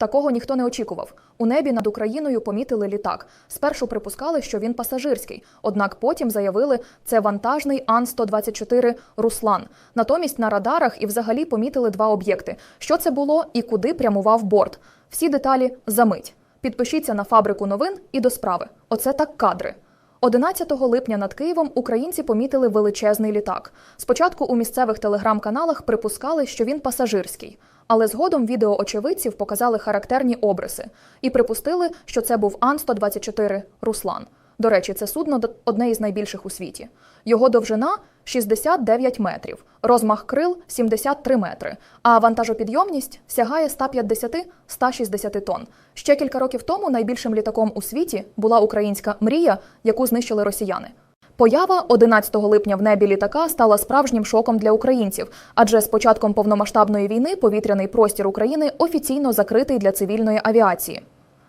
Такого ніхто не очікував. У небі над Україною помітили літак. Спершу припускали, що він пасажирський, однак потім заявили, це вантажний Ан-124 Руслан. Натомість на радарах і взагалі помітили два об'єкти. Що це було і куди прямував борт. Всі деталі за мить. Підпишіться на фабрику новин і до справи. Оце так кадри. 11 липня над Києвом українці помітили величезний літак. Спочатку у місцевих телеграм-каналах припускали, що він пасажирський, але згодом відеоочевидців показали характерні обриси і припустили, що це був Ан-124 Руслан. До речі, це судно одне із найбільших у світі. Його довжина 69 метрів, розмах крил 73 метри, а вантажопідйомність сягає 150-160 тонн. Ще кілька років тому найбільшим літаком у світі була українська мрія, яку знищили росіяни. Поява 11 липня в небі літака стала справжнім шоком для українців, адже з початком повномасштабної війни повітряний простір України офіційно закритий для цивільної авіації.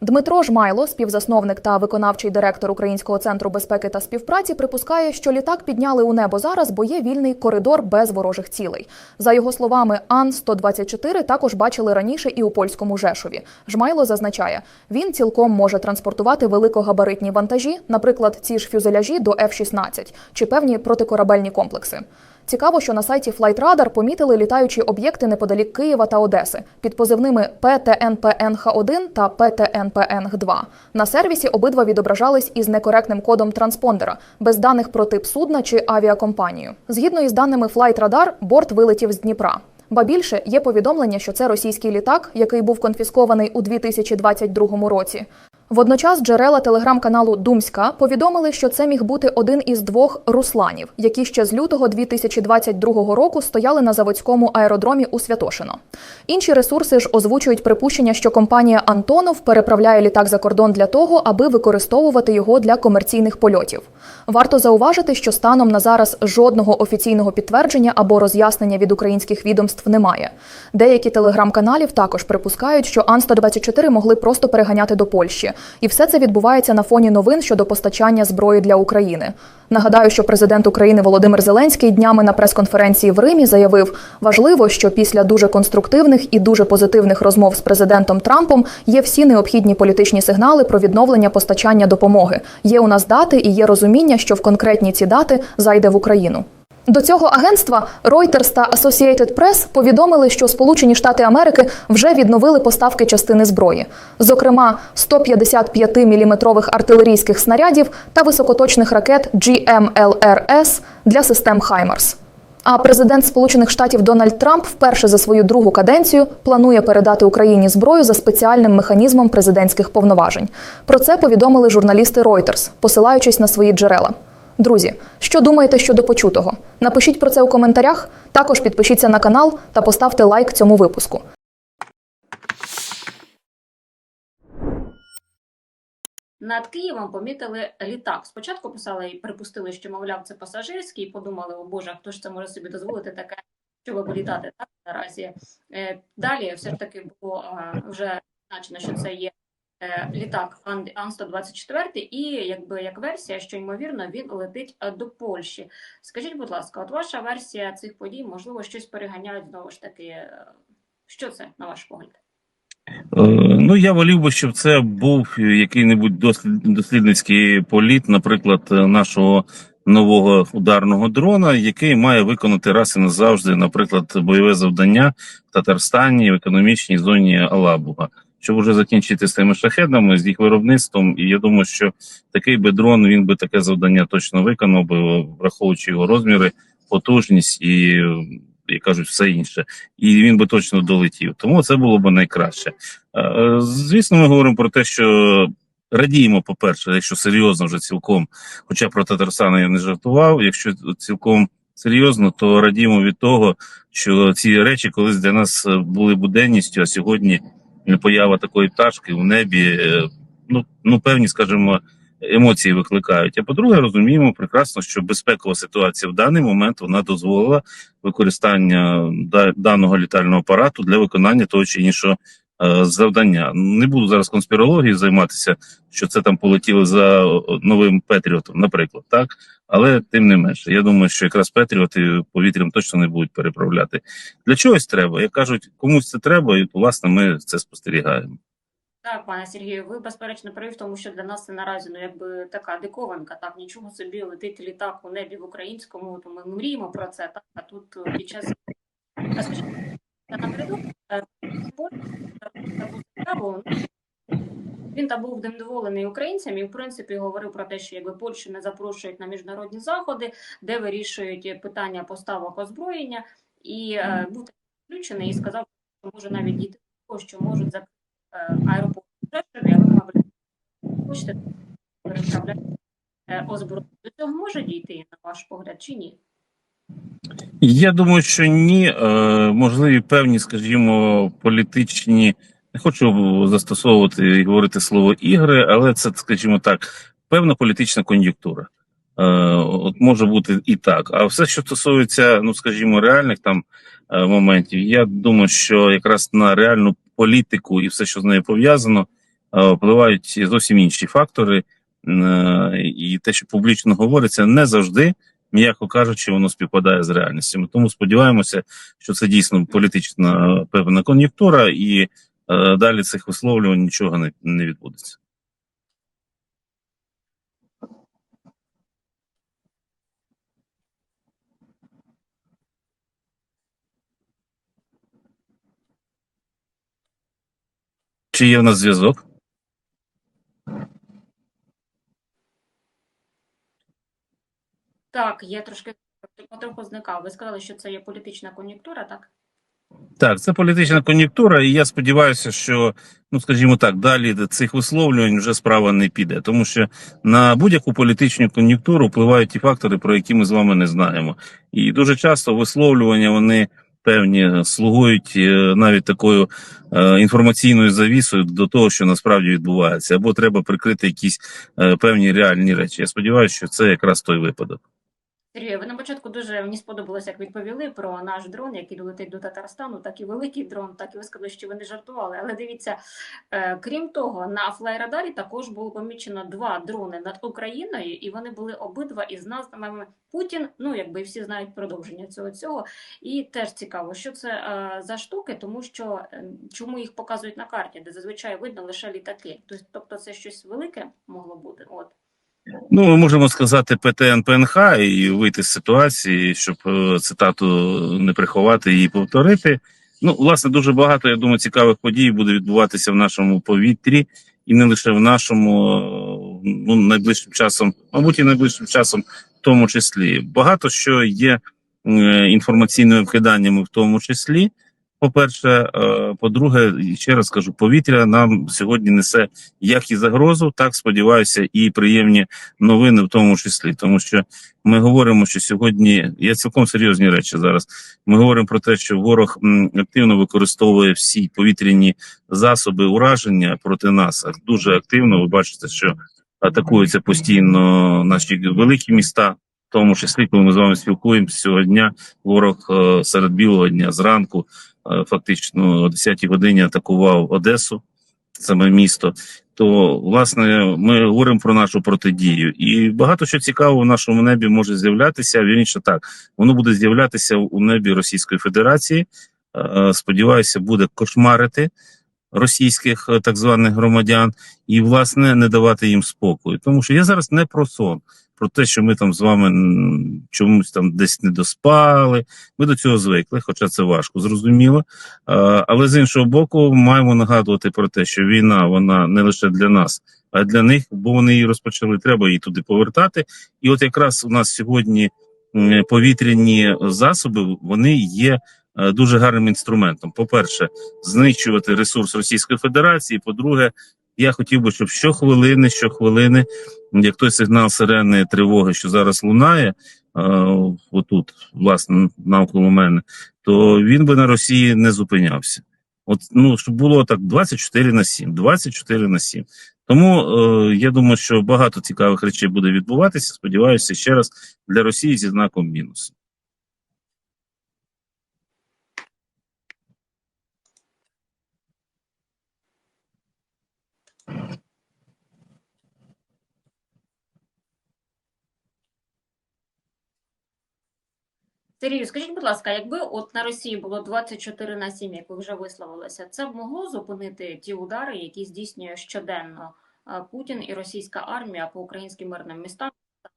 Дмитро Жмайло, співзасновник та виконавчий директор Українського центру безпеки та співпраці, припускає, що літак підняли у небо зараз, бо є вільний коридор без ворожих цілей. За його словами, Ан-124 також бачили раніше і у польському Жешові. Жмайло зазначає, він цілком може транспортувати великогабаритні вантажі, наприклад, ці ж фюзеляжі до F-16 чи певні протикорабельні комплекси. Цікаво, що на сайті Flightradar помітили літаючі об'єкти неподалік Києва та Одеси під позивними ПТНПНХ-1 та ПТНПНГ-2. На сервісі обидва відображались із некоректним кодом транспондера, без даних про тип судна чи авіакомпанію. Згідно із даними Flightradar, борт вилетів з Дніпра. Ба більше є повідомлення, що це російський літак, який був конфіскований у 2022 році. Водночас джерела телеграм-каналу Думська повідомили, що це міг бути один із двох русланів, які ще з лютого 2022 року стояли на заводському аеродромі у Святошино. Інші ресурси ж озвучують припущення, що компанія Антонов переправляє літак за кордон для того, аби використовувати його для комерційних польотів. Варто зауважити, що станом на зараз жодного офіційного підтвердження або роз'яснення від українських відомств немає. Деякі телеграм-каналів також припускають, що Ан-124 могли просто переганяти до Польщі, і все це відбувається на фоні новин щодо постачання зброї для України. Нагадаю, що президент України Володимир Зеленський днями на прес-конференції в Римі заявив, важливо, що після дуже конструктивних і дуже позитивних розмов з президентом Трампом є всі необхідні політичні сигнали про відновлення постачання допомоги. Є у нас дати і є розуміння, що в конкретні ці дати зайде в Україну. До цього агентства Reuters та Associated Press повідомили, що Сполучені Штати Америки вже відновили поставки частини зброї, зокрема 155-мм артилерійських снарядів та високоточних ракет GMLRS для систем Хаймарс. А президент Сполучених Штатів Дональд Трамп вперше за свою другу каденцію планує передати Україні зброю за спеціальним механізмом президентських повноважень. Про це повідомили журналісти Reuters, посилаючись на свої джерела. Друзі, що думаєте щодо почутого? Напишіть про це у коментарях. Також підпишіться на канал та поставте лайк цьому випуску. Над Києвом помітили літак. Спочатку писали і припустили, що мовляв це пасажирський, і подумали, о Боже, хто ж це може собі дозволити таке, щоб політати так наразі. Е, Далі все ж таки було вже значено, що це є літак Ан- Ан-124, і якби як версія, що ймовірно він летить е, до Польщі. Скажіть, будь ласка, от ваша версія цих подій, можливо, щось переганяють знову ж таки. е, Що це на ваш погляд? Е, Ну, я волів би, щоб це був який-небудь дослід- дослідницький політ, наприклад, е, нашого нового ударного дрона, який має виконати раз і назавжди, наприклад, бойове завдання в Татарстані в економічній зоні Алабуга, щоб вже закінчити з тими шахедами, з їх виробництвом. І я думаю, що такий би дрон він би таке завдання точно виконав би, враховуючи його розміри, потужність і, як кажуть, все інше і він би точно долетів. Тому це було б найкраще. Звісно, ми говоримо про те, що радіємо, по-перше, якщо серйозно вже цілком, хоча про Татарстан я не жартував, якщо цілком серйозно, то радіємо від того, що ці речі колись для нас були буденністю, а сьогодні поява такої пташки в небі, е, ну, ну певні, скажімо, емоції викликають. А по-друге, розуміємо прекрасно, що безпекова ситуація в даний момент вона дозволила використання даного літального апарату для виконання того чи іншого завдання. Не буду зараз конспірологією займатися, що це там полетіли за новим Петріотом, наприклад, так. Але тим не менше, я думаю, що якраз Петріоти повітрям точно не будуть переправляти. Для чогось треба. Як кажуть, комусь це треба, і власне ми це спостерігаємо. Так, пане Сергію, ви безперечно праві тому, що для нас це наразі ну якби така диковинка. Так нічого собі летить літак у небі в українському, то ми мріємо про це. Так а тут е, під час напередок він там був невдоволений українцями і в принципі говорив про те, що якби Польщу не запрошують на міжнародні заходи, де вирішують питання поставок озброєння, і е, був включений і сказав, що може навіть дійти до того, що можуть закрити е, аеропорт в Жешові, а ви, мабуть, хочете переправляти е, озброєння. До цього може дійти, на ваш погляд, чи ні? Я думаю, що ні. Е, можливі певні, скажімо, політичні. Не хочу застосовувати і говорити слово ігри, але це, скажімо так, певна політична кон'юнктура. Е, от може бути і так. А все, що стосується, ну скажімо, реальних там е, моментів, я думаю, що якраз на реальну політику і все, що з нею пов'язано, впливають зовсім інші фактори. І те, що публічно говориться, не завжди м'яко кажучи, воно співпадає з реальністю. Ми Тому сподіваємося, що це дійсно політична певна кон'юнктура, і е, далі цих висловлювань нічого не, не відбудеться. Чи є в нас зв'язок? Так, я трошки потроху зникав. Ви сказали, що це є політична кон'юнктура, так? Так, це політична кон'юнктура, і я сподіваюся, що, ну скажімо так, далі до цих висловлювань вже справа не піде, тому що на будь-яку політичну кон'юнктуру впливають ті фактори, про які ми з вами не знаємо. І дуже часто висловлювання вони певні слугують е, навіть такою е, інформаційною завісою до того, що насправді відбувається, або треба прикрити якісь е, певні реальні речі. Я сподіваюся, що це якраз той випадок. Сергію, ви на початку дуже мені сподобалося, як відповіли про наш дрон, який долетить до Татарстану, так і великий дрон, так і ви сказали, що ви не жартували. Але дивіться, е, крім того, на флайрадарі також було помічено два дрони над Україною, і вони були обидва із назвами Путін. Ну якби всі знають продовження цього цього. І теж цікаво, що це е, за штуки, тому що е, чому їх показують на карті, де зазвичай видно лише літаки. Тобто, це щось велике могло бути. От. Ну, ми можемо сказати ПТН ПНХ і вийти з ситуації, щоб е, цитату не приховати і повторити. Ну, власне, дуже багато, я думаю, цікавих подій буде відбуватися в нашому повітрі, і не лише в нашому е, ну, найближчим часом, мабуть, і найближчим часом, в тому числі. Багато що є е, інформаційними вкиданнями, в тому числі. По-перше, е, по-друге, ще раз кажу, повітря нам сьогодні несе як і загрозу, так сподіваюся, і приємні новини в тому числі. Тому що ми говоримо, що сьогодні є цілком серйозні речі зараз. Ми говоримо про те, що ворог активно використовує всі повітряні засоби ураження проти нас. Дуже активно. Ви бачите, що атакуються постійно наші великі міста. В тому числі, коли ми з вами спілкуємося цього дня, ворог е, серед білого дня зранку фактично о 10-й годині атакував Одесу, саме місто. То власне ми говоримо про нашу протидію, і багато що цікавого в нашому небі може з'являтися. Вірніше так, воно буде з'являтися у небі Російської Федерації. Е, Сподіваюся, буде кошмарити російських е, так званих громадян і власне не давати їм спокою. Тому що я зараз не про сон, про те, що ми там з вами чомусь там десь не доспали. Ми до цього звикли, хоча це важко, зрозуміло. Е, Але з іншого боку, маємо нагадувати про те, що війна вона не лише для нас, а для них, бо вони її розпочали. Треба її туди повертати. І от якраз у нас сьогодні повітряні засоби вони є дуже гарним інструментом. По-перше, знищувати ресурс Російської Федерації. По-друге, я хотів би, щоб щохвилини, щохвилини, як той сигнал сирени тривоги, що зараз лунає, е, отут, власне, навколо мене, то він би на Росії не зупинявся. От, ну, щоб було так 24 на 7, 24 на 7. Тому е, я думаю, що багато цікавих речей буде відбуватися. Сподіваюся, ще раз для Росії зі знаком мінус. Сергію, скажіть, будь ласка, якби от на Росії було 24 на 7, як ви вже висловилися, це б могло зупинити ті удари, які здійснює щоденно Путін і російська армія по українським мирним містам?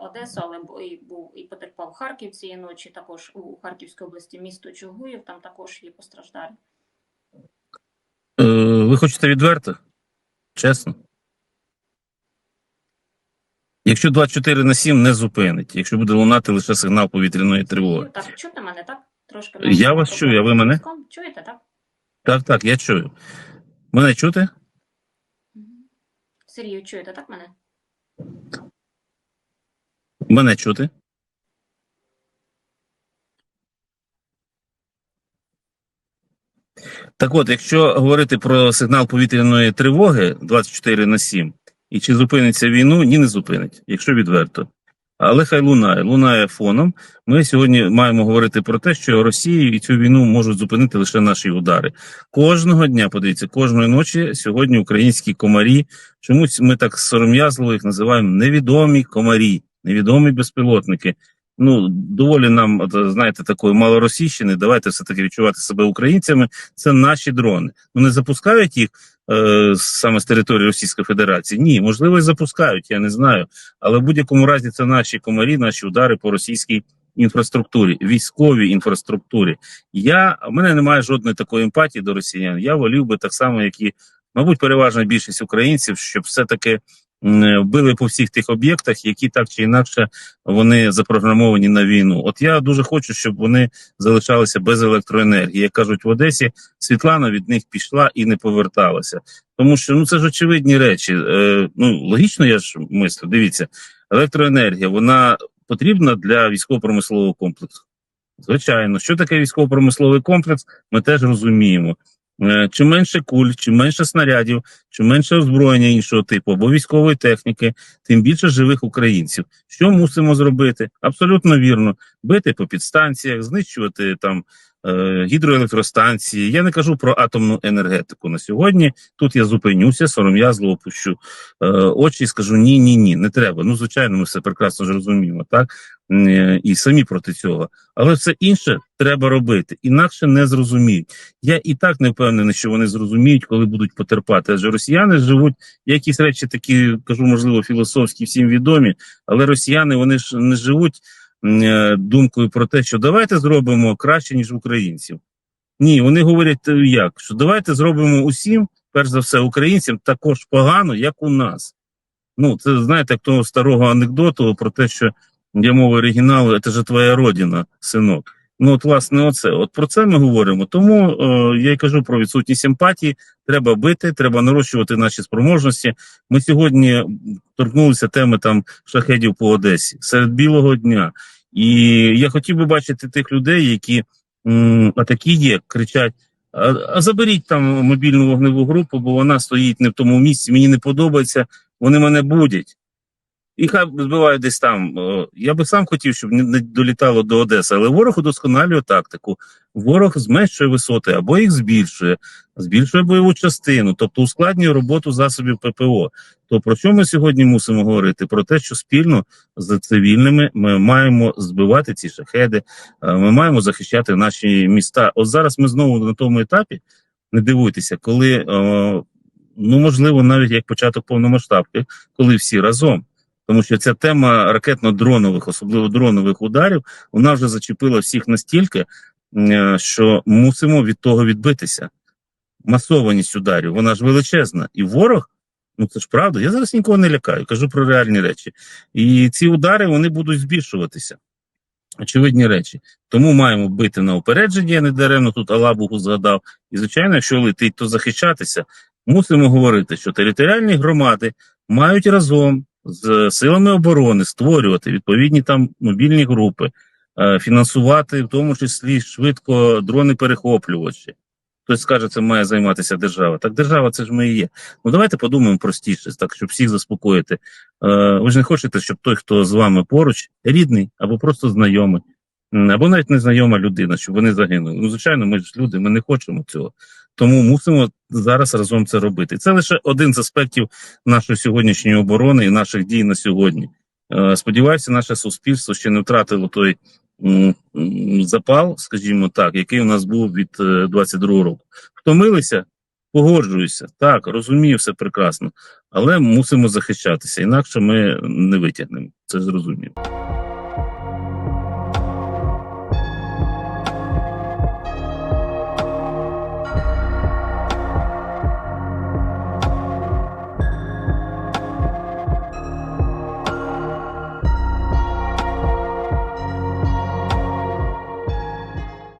Одеса, але і був і потерпав Харків цієї ночі. Також у Харківській області місто Чугуїв, там також є постраждалі. Е, ви хочете відверто? Чесно? Якщо 24 на 7 не зупинить, якщо буде лунати лише сигнал повітряної тривоги. Так, чути мене, так? Трошки Я вас чую, а ви мене? Чуєте, так? Так, так, я чую. Мене чути? Сергію, чуєте, так мене? Мене чути? Так от, якщо говорити про сигнал повітряної тривоги 24 на 7, і чи зупиниться війну, ні, не зупинить, якщо відверто. Але хай лунає, лунає фоном. Ми сьогодні маємо говорити про те, що Росію і цю війну можуть зупинити лише наші удари. Кожного дня, подивіться, кожної ночі сьогодні українські комарі. Чомусь ми так сором'язливо їх називаємо невідомі комарі, невідомі безпілотники. Ну, доволі нам, знаєте, такої малоросійщини. Давайте все-таки відчувати себе українцями. Це наші дрони. Ну не запускають їх е, саме з території Російської Федерації. Ні, можливо, і запускають, я не знаю. Але в будь-якому разі це наші комарі, наші удари по російській інфраструктурі, військовій інфраструктурі. Я в мене немає жодної такої емпатії до росіян. Я волів би так само, як і, мабуть, переважна більшість українців, щоб все-таки м, били по всіх тих об'єктах, які так чи інакше вони запрограмовані на війну. От я дуже хочу, щоб вони залишалися без електроенергії. Як кажуть в Одесі, Світлана від них пішла і не поверталася. Тому що ну це ж очевидні речі. Е, ну логічно, я ж мислю. Дивіться, електроенергія вона потрібна для військово-промислового комплексу. Звичайно, що таке військово-промисловий комплекс, ми теж розуміємо. Е, Чим менше куль, чим менше снарядів, чим менше озброєння іншого типу або військової техніки, тим більше живих українців. Що мусимо зробити? Абсолютно вірно: бити по підстанціях, знищувати там е, гідроелектростанції. Я не кажу про атомну енергетику на сьогодні. Тут я зупинюся, сором'язливо пущу е, очі і скажу: ні, ні, ні, не треба. Ну, звичайно, ми все прекрасно ж розуміємо, так і самі проти цього. Але все інше треба робити, інакше не зрозуміють. Я і так не впевнений, що вони зрозуміють, коли будуть потерпати. Адже росіяни живуть якісь речі такі, кажу, можливо, філософські, всім відомі, але росіяни вони ж не живуть е, думкою про те, що давайте зробимо краще, ніж українців. Ні, вони говорять е, як? Що давайте зробимо усім, перш за все, українцям також погано, як у нас. Ну, це знаєте, як того старого анекдоту про те, що я мова оригіналу, це ж твоя родина, синок. Ну, от, власне, оце. От про це ми говоримо. Тому е, я й кажу про відсутність емпатії. Треба бити, треба нарощувати наші спроможності. Ми сьогодні торкнулися теми там шахедів по Одесі серед білого дня. І я хотів би бачити тих людей, які м, а такі є, кричать: а, а заберіть там мобільну вогневу групу, бо вона стоїть не в тому місці. Мені не подобається, вони мене будять. І хай збивають десь там. Я би сам хотів, щоб не не долітало до Одеси, але ворог удосконалює тактику. Ворог зменшує висоти або їх збільшує, збільшує бойову частину, тобто ускладнює роботу засобів ППО. То про що ми сьогодні мусимо говорити? Про те, що спільно з цивільними ми маємо збивати ці шахеди, е, ми маємо захищати наші міста. От зараз ми знову на тому етапі, не дивуйтеся, коли е, ну можливо навіть як початок повномасштабки, коли всі разом. Тому що ця тема ракетно-дронових, особливо дронових ударів, вона вже зачепила всіх настільки, що мусимо від того відбитися. Масованість ударів, вона ж величезна. І ворог, ну це ж правда, я зараз нікого не лякаю, кажу про реальні речі. І ці удари вони будуть збільшуватися. Очевидні речі. Тому маємо бити на упередження, я не даремно тут Алабугу згадав. І, звичайно, якщо летить, то захищатися. Мусимо говорити, що територіальні громади мають разом з силами оборони створювати відповідні там мобільні групи, е, фінансувати в тому числі швидко дрони-перехоплювачі. Хтось скаже, це має займатися держава. Так держава це ж ми і є. Ну давайте подумаємо простіше, так щоб всіх заспокоїти. Е, ви ж не хочете, щоб той, хто з вами поруч, рідний або просто знайомий, або навіть незнайома людина, щоб вони загинули. Ну, звичайно, ми ж люди, ми не хочемо цього. Тому мусимо зараз разом це робити. Це лише один з аспектів нашої сьогоднішньої оборони і наших дій на сьогодні. Е, Сподіваюся, наше суспільство ще не втратило той запал, скажімо так, який у нас був від е, 22-го року. Втомилися, погоджуюся. Так, розумію, все прекрасно, але мусимо захищатися, інакше ми не витягнемо. Це зрозуміло.